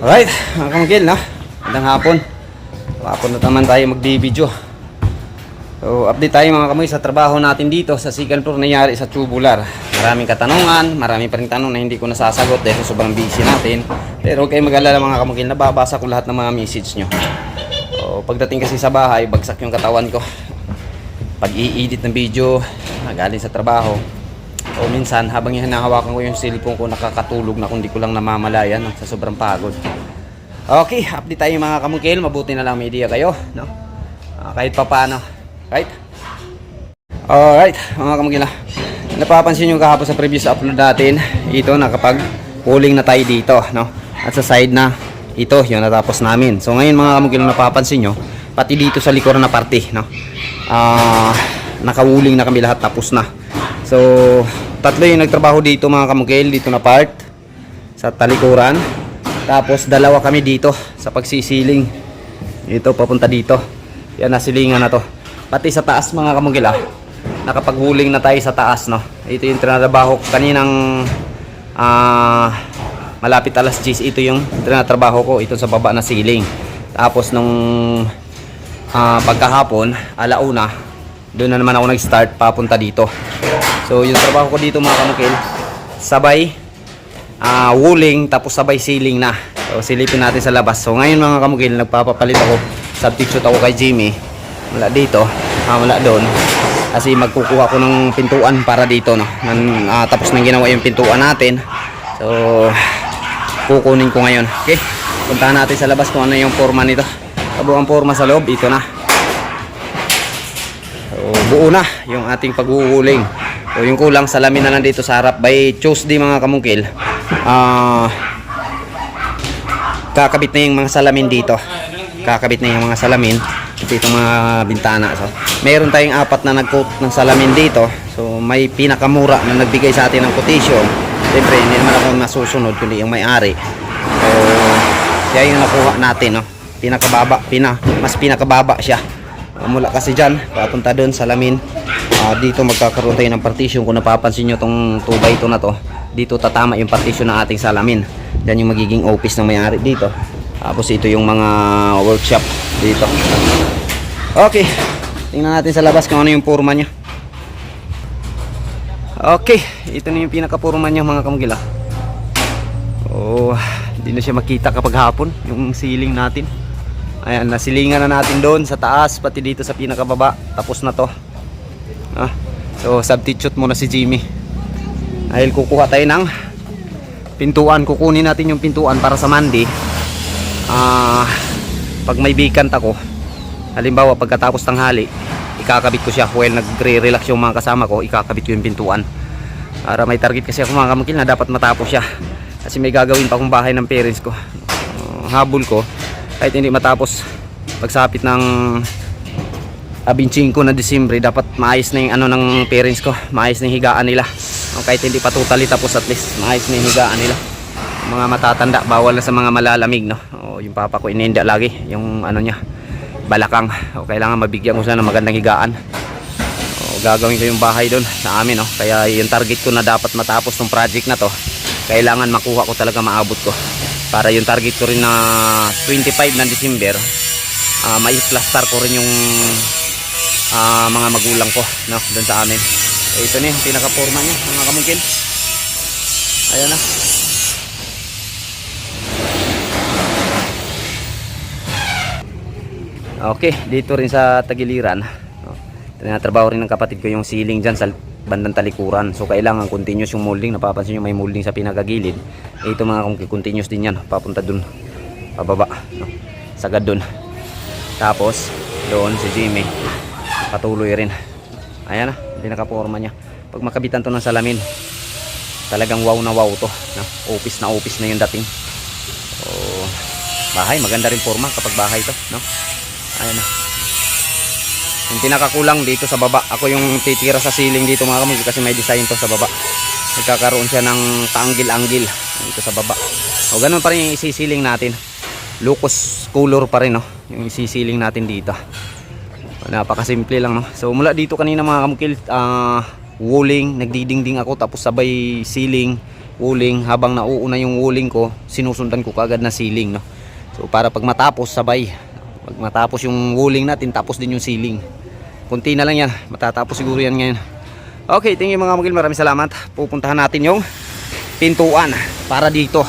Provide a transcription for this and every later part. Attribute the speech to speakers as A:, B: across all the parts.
A: Alright, mga kamagil, no? Magandang hapon. Hapon na naman tayo mag-video. So, update tayo mga kamoy sa trabaho natin dito sa second floor nangyari sa tubular. Maraming katanungan, marami pa rin tanong na hindi ko nasasagot dahil sobrang busy natin. Pero huwag kayong mag-alala mga kamagil, nababasa ko lahat ng mga message nyo. So, pagdating kasi sa bahay, bagsak yung katawan ko. Pag i-edit ng video, galing sa trabaho. O minsan, habang hinahawakan ko yung cellphone ko, nakakatulog na kung di ko lang namamalayan no, sa sobrang pagod. Okay, update tayo mga kamukil. Mabuti na lang may idea kayo. No? Ah, kahit pa paano. Right? Alright, mga kamukil. ah. Napapansin nyo kahapon sa previous upload natin, ito nakapag pulling na tayo dito. No? At sa side na, ito yung natapos namin. So ngayon mga kamukil, napapansin nyo, pati dito sa likuran na parte. No? Ah, nakawuling na kami lahat, tapos na. So, tatlo yung nagtrabaho dito mga kamukil, dito na part sa talikuran. Tapos dalawa kami dito sa pagsisiling. Ito papunta dito. Yan nasilingan na to. Pati sa taas mga kamukil ah. Nakapaghuling na tayo sa taas no. Ito yung trinatrabaho ko kaninang ah malapit alas 10 ito yung trinatrabaho ko ito sa baba na ceiling. Tapos nung ah, pagkahapon, alauna, doon na naman ako nag-start papunta dito. So, yung trabaho ko dito mga kamukil, sabay ah wooling tapos sabay ceiling na. So, silipin natin sa labas. So, ngayon mga kamukil, nagpapapalit ako. Substitute ako kay Jimmy. Wala dito, ah, wala doon. Kasi magkukuha ko ng pintuan para dito, no. Nan, ah, tapos nang ginawa yung pintuan natin. So, kukunin ko ngayon. Okay, puntahan natin sa labas kung ano yung forma nito. Tabo ang forma sa loob, ito na. So, buo na yung ating paghuhuling. So, yung kulang salamin na lang dito sa harap. By Tuesday mga kamungkil, ah kakabit na yung mga salamin dito. Kakabit na yung mga salamin. Ito itong mga bintana. So, meron tayong apat na nag-coat ng salamin dito. So, may pinakamura na nagbigay sa atin ng quotation. Siyempre, hindi naman ako masusunod kundi yung may-ari. So, kaya yung nakuha natin, no? Pinakababa, pina, mas pinakababa siya. Uh, mula kasi dyan, papunta doon sa lamin. Ah, dito magkakaroon tayo ng partition. Kung napapansin nyo tong 2x2 na to, dito tatama yung partition ng ating salamin. Yan yung magiging office ng may-ari dito. Tapos ito yung mga workshop dito. Okay, tingnan natin sa labas kung ano yung forma niya. Okay, ito na yung pinaka-forma niya mga kamagila. Oh, hindi na siya makita kapag hapon yung ceiling natin. Ayan, nasilingan na natin doon sa taas, pati dito sa pinakababa. Tapos na to. Ah, so, substitute muna si Jimmy. Dahil kukuha tayo ng pintuan. Kukunin natin yung pintuan para sa Monday. Ah, pag may vacant ako, halimbawa pagkatapos ng hali, ikakabit ko siya while nagre-relax yung mga kasama ko, ikakabit ko yung pintuan. Para may target kasi ako mga kamukil na dapat matapos siya. Kasi may gagawin pa akong bahay ng parents ko. Uh, habol ko, kahit hindi matapos pagsapit ng abinching ko na Disyembre, dapat maayos na yung ano ng parents ko, maayos na yung higaan nila. O, kahit hindi pa totally tapos at least maayos na yung higaan nila. Mga matatanda, bawal na sa mga malalamig, no? O, yung papa ko ininda lagi, yung ano niya, balakang. O, kailangan mabigyan ko siya ng magandang higaan. O, gagawin ko yung bahay doon sa amin, no? Kaya yung target ko na dapat matapos ng project na to, kailangan makuha ko talaga maabot ko. Para yung target ko rin na 25 ng December, uh, may plaster ko rin yung ah, mga magulang ko, no? Doon sa amin. Eh, ito na yung pinaka-forma niya, mga kamungkin. Ayan na. Okay, dito rin sa Tagiliran. Oh, Tinatrabaho rin ng kapatid ko yung ceiling dyan sa bandang talikuran. So kailangan continuous yung molding. Napapansin nyo may molding sa pinakagilid. Eh, ito mga kung continuous din yan. Papunta dun. Pababa. No? Sagad dun. Tapos, doon si Jimmy. Patuloy rin. Ayan na. Pinakaporma niya. Pag makabitan to ng salamin, talagang wow na wow to. No? Office na office na yung dating. So, bahay. Maganda rin forma kapag bahay to. No? Ayan na. Yung pinakakulang dito sa baba. Ako yung titira sa ceiling dito mga kamig kasi may design to sa baba. Nagkakaroon siya ng kaanggil-anggil dito sa baba. O ganun pa rin yung isisiling natin. Lucas color pa rin no. Yung isisiling natin dito. Napakasimple lang no. So mula dito kanina mga kamukil, ah, walling, nagdidingding ako tapos sabay ceiling. wuling habang nauuna yung wuling ko sinusundan ko kagad na ceiling no so para pag matapos sabay pag matapos yung wuling natin tapos din yung ceiling kunti na lang yan. Matatapos siguro yan ngayon. Okay thank you mga kamukil maraming salamat. Pupuntahan natin yung pintuan para dito.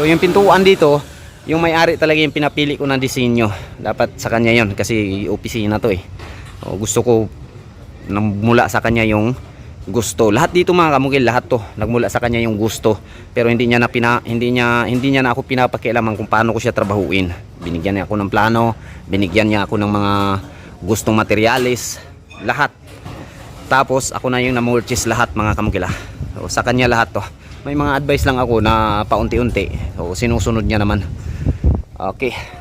A: So yung pintuan dito yung may-ari talaga yung pinapili ko ng disenyo. Dapat sa kanya yon kasi opisina to eh. O, gusto ko mula sa kanya yung gusto. Lahat dito mga kamukil, lahat to. Nagmula sa kanya yung gusto. Pero hindi niya na pina, hindi niya hindi niya na ako pinapakialaman kung paano ko siya trabahuin. Binigyan niya ako ng plano, binigyan niya ako ng mga gustong materyales, lahat. Tapos ako na yung namurchase lahat mga kamukila. So, sa kanya lahat to. May mga advice lang ako na paunti-unti. So, sinusunod niya naman. Okay.